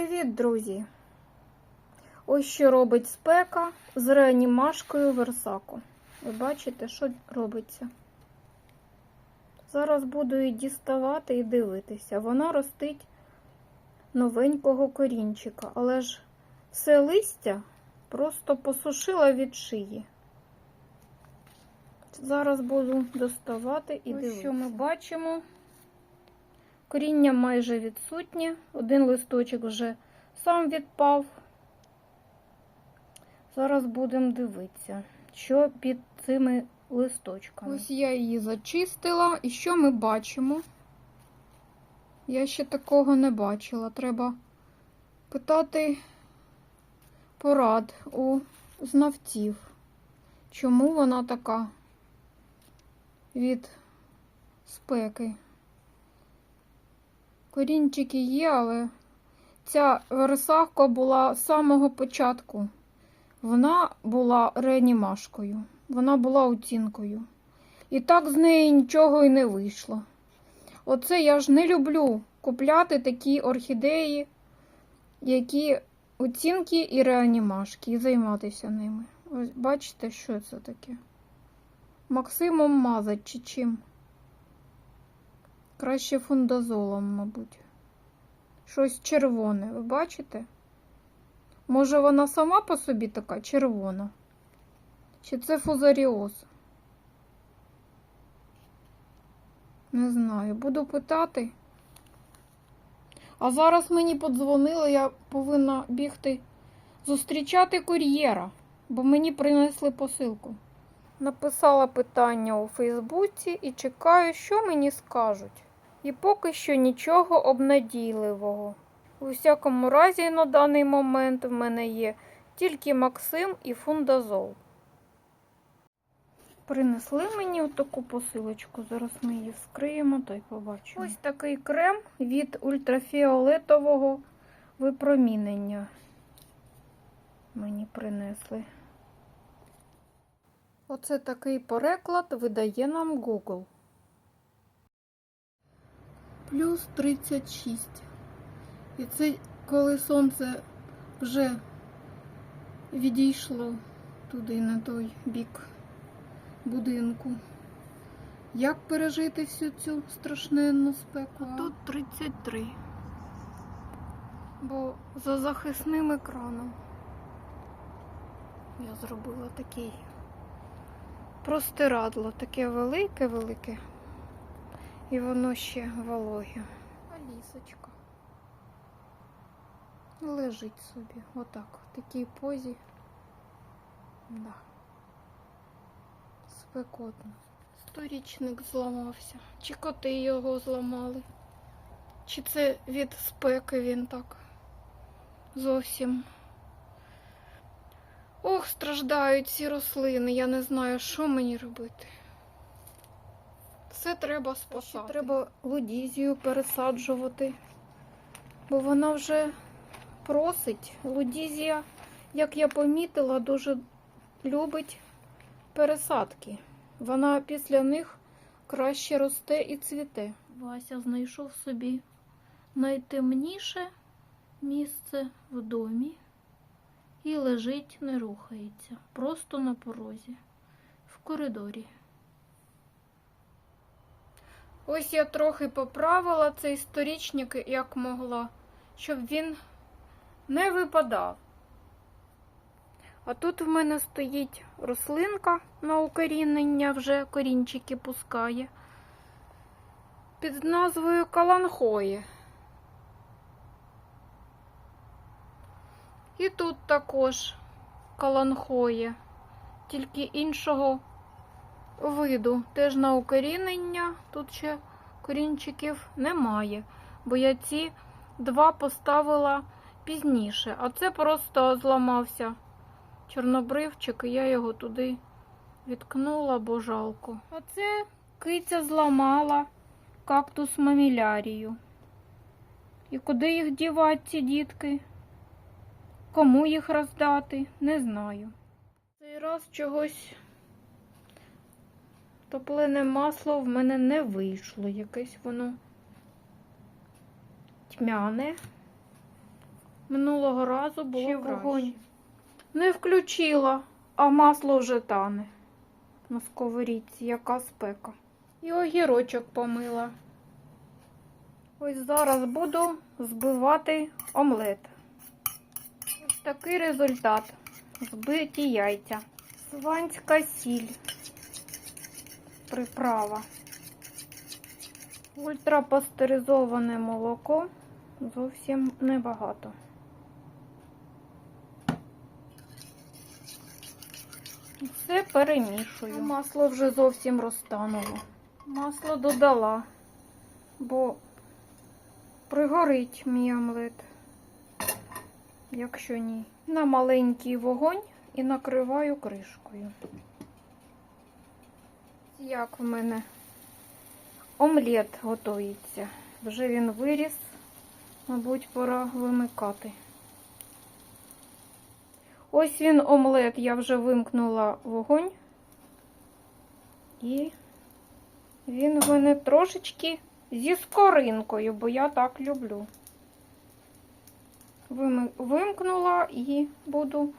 Привіт, друзі! Ось що робить спека з реанімашкою Версако. Ви бачите, що робиться? Зараз буду її діставати і дивитися. Вона ростить новенького корінчика, але ж все листя просто посушила від шиї. Зараз буду доставати і Ось дивитися. що ми бачимо. Коріння майже відсутнє. Один листочок вже сам відпав. Зараз будемо дивитися, що під цими листочками. Ось я її зачистила. І що ми бачимо? Я ще такого не бачила. Треба питати порад у знавців, чому вона така від спеки. Корінчики є, але ця версахка була з самого початку. Вона була реанімашкою, вона була оцінкою. І так з неї нічого і не вийшло. Оце я ж не люблю купляти такі орхідеї, які оцінки і реанімашки, і займатися ними. Ось бачите, що це таке? Максимом мазать чи чим? Краще фундазолом, мабуть. Щось червоне, ви бачите? Може, вона сама по собі така червона? Чи це фузаріоз? Не знаю, буду питати. А зараз мені подзвонили, я повинна бігти зустрічати кур'єра, бо мені принесли посилку. Написала питання у Фейсбуці і чекаю, що мені скажуть. І поки що нічого обнадійливого. У всякому разі, на даний момент в мене є тільки Максим і фундазол. Принесли мені таку посилочку. Зараз ми її вскриємо та й побачимо. Ось такий крем від ультрафіолетового випромінення. Мені принесли. Оце такий переклад видає нам Google. Плюс 36. І це коли сонце вже відійшло туди, на той бік будинку. Як пережити всю цю страшненну спеку? А тут 33. Бо за захисним екраном я зробила такий простирадло, таке велике-велике. І воно ще вологе. Алісочка. Лежить собі. Отак. В такій позі. Да. Спекотно. Сторічник зламався. Чи коти його зламали? Чи це від спеки він так зовсім. Ох, страждають ці рослини. Я не знаю, що мені робити. Все треба спасати. Ще треба лудізію пересаджувати, бо вона вже просить. Лудізія, як я помітила, дуже любить пересадки. Вона після них краще росте і цвіте. Вася знайшов собі найтемніше місце в домі і лежить, не рухається, просто на порозі, в коридорі. Ось я трохи поправила цей сторічник, як могла, щоб він не випадав. А тут в мене стоїть рослинка на укорінення, вже корінчики пускає. Під назвою Каланхої. І тут також каланхоє, тільки іншого виду. Теж на укорінення. Тут ще корінчиків немає, бо я ці два поставила пізніше, а це просто зламався чорнобривчик, і я його туди відкнула, бо жалко. Оце киця зламала кактус мамілярію. І куди їх дівати, ці дітки? Кому їх роздати, не знаю. Цей раз чогось топлене масло в мене не вийшло. Якесь воно тьмяне. Минулого разу було Ще вогонь. Не включила, а масло вже тане. На сковорідці, яка спека. І огірочок помила. Ось зараз буду збивати омлет. Ось такий результат. Збиті яйця. Сванська сіль. Приправа. Ультрапастеризоване молоко. Зовсім небагато. Все перемішую. Масло вже зовсім розтануло. Масло додала, бо пригорить мій омлет, якщо ні. На маленький вогонь і накриваю кришкою. Як в мене омлет готується. Вже він виріс, мабуть, пора вимикати. Ось він омлет, я вже вимкнула вогонь. І він в мене трошечки зі скоринкою, бо я так люблю. Вимкнула і буду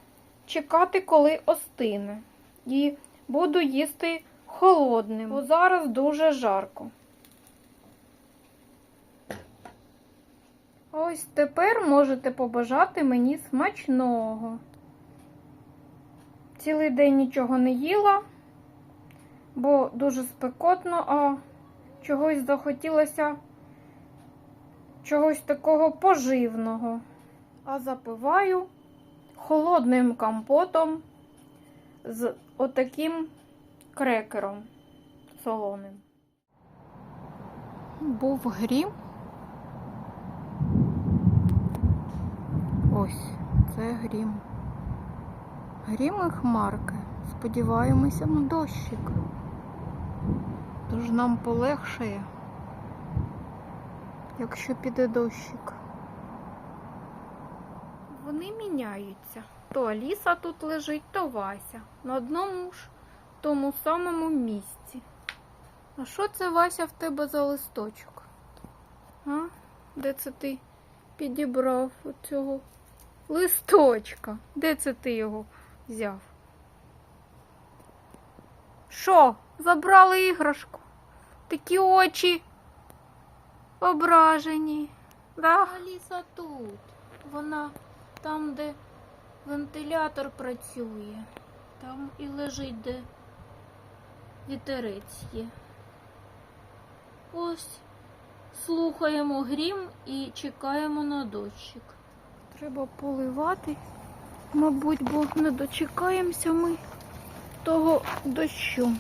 чекати, коли остине. І буду їсти холодним, бо зараз дуже жарко. Ось тепер можете побажати мені смачного. Цілий день нічого не їла, бо дуже спекотно, а чогось захотілося чогось такого поживного. А запиваю холодним компотом з отаким крекером солоним. Був грім. Ось це грім. Грім і хмарки. Сподіваємося на дощик. Тож нам полегшає, якщо піде дощик. Вони міняються. То Аліса тут лежить, то Вася. На одному ж тому самому місці. А що це Вася в тебе за листочок? А? Де це ти підібрав оцього листочка? Де це ти його взяв? Що? Забрали іграшку? Такі очі ображені. Да? Аліса тут. Вона там, де вентилятор працює. Там і лежить, де вітерець є. Ось слухаємо грім і чекаємо на дощик. Треба поливати, мабуть, бо не дочекаємося ми того дощу.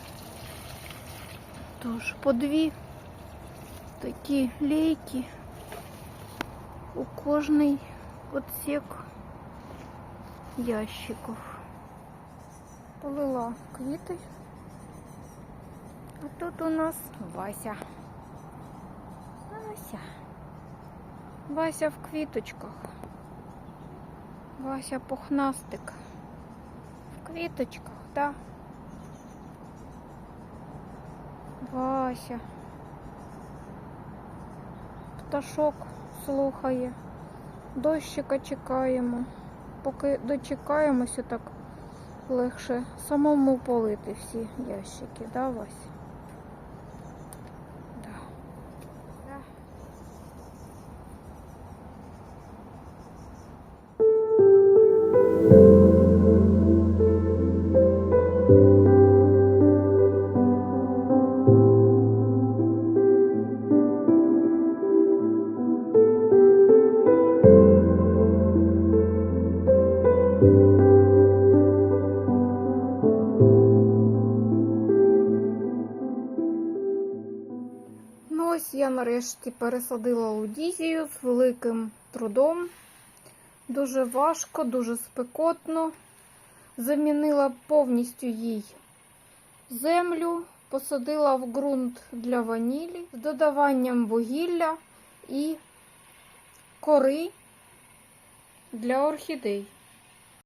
Тож по дві такі лейки у кожний отсек ящиків. Полила квіти. А тут у нас Вася. Вася. Вася в квіточках. Вася пухнастик. В квіточках, так. Вася. Пташок слухає. Дощика чекаємо. Поки дочекаємося, так легше самому полити всі ящики, да, Вась? Нарешті пересадила лудізію з великим трудом. Дуже важко, дуже спекотно. Замінила повністю їй землю, посадила в ґрунт для ванілі з додаванням вугілля і кори для орхідей.